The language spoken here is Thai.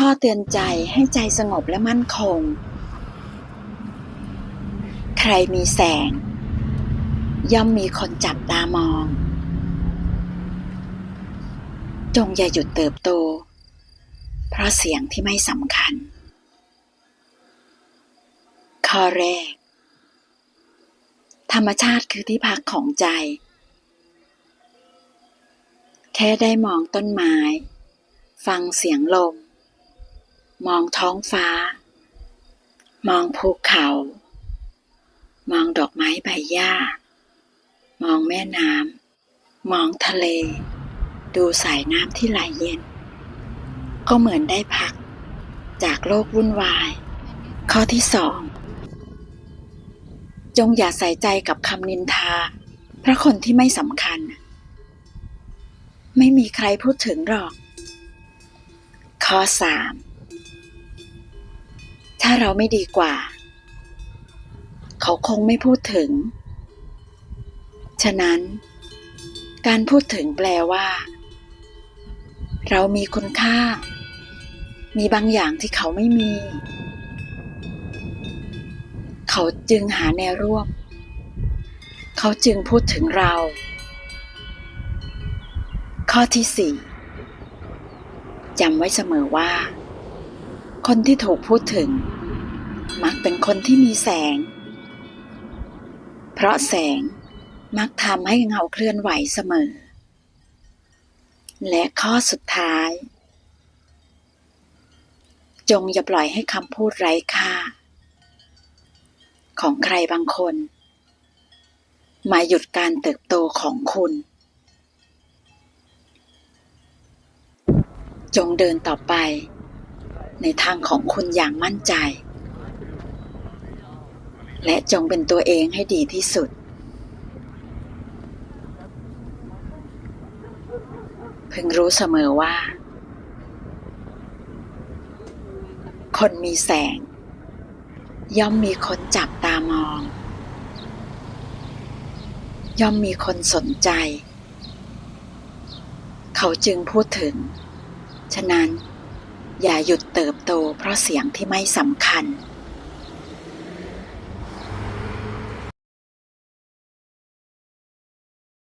ข้อเตือนใจให้ใจสงบและมั่นคง ใครมีแสง ย่อมมีคนจับตามอง จงอย่าหยุดเติบโต เพราะเสียงที่ไม่สำคัญ ข้อแรก ธรรมชาติคือที่พักของใจ แค่ได้มองต้นไม้ ฟังเสียงลม มองท้องฟ้า มองภูเขา มองดอกไม้ใบหญ้า มองแม่น้ำ มองทะเล ดูสายน้ำที่ไหลเย็น ก็เหมือนได้พัก จากโลกวุ่นวาย ข้อที่สอง จงอย่าใส่ใจกับคำนินทา พระคนที่ไม่สำคัญ ไม่มีใครพูดถึงหรอก ข้อสาม ถ้าเราไม่ดีกว่า เขาคงไม่พูดถึง ฉะนั้น การพูดถึงแปลว่า เรามีคุณค่า มีบางอย่างที่เขาไม่มี เขาจึงหาแนวร่วม เขาจึงพูดถึงเรา ข้อที่สี่จำไว้เสมอว่า คนที่ถูกพูดถึง มักเป็นคนที่มีแสง เพราะแสงมักทำให้เงาเคลื่อนไหวเสมอ และข้อสุดท้าย จงอย่าปล่อยให้คำพูดไร้ค่า ของใครบางคน มาหยุดการเติบโตของคุณ จงเดินต่อไปในทางของคุณอย่างมั่นใจ และจงเป็นตัวเองให้ดีที่สุด พึงรู้เสมอว่า คนมีแสง ย่อมมีคนจับตามอง ย่อมมีคนสนใจ เขาจึงพูดถึง ฉะนั้นอย่าหยุดเติบโตเพราะเสียงที่ไม่สำคัญ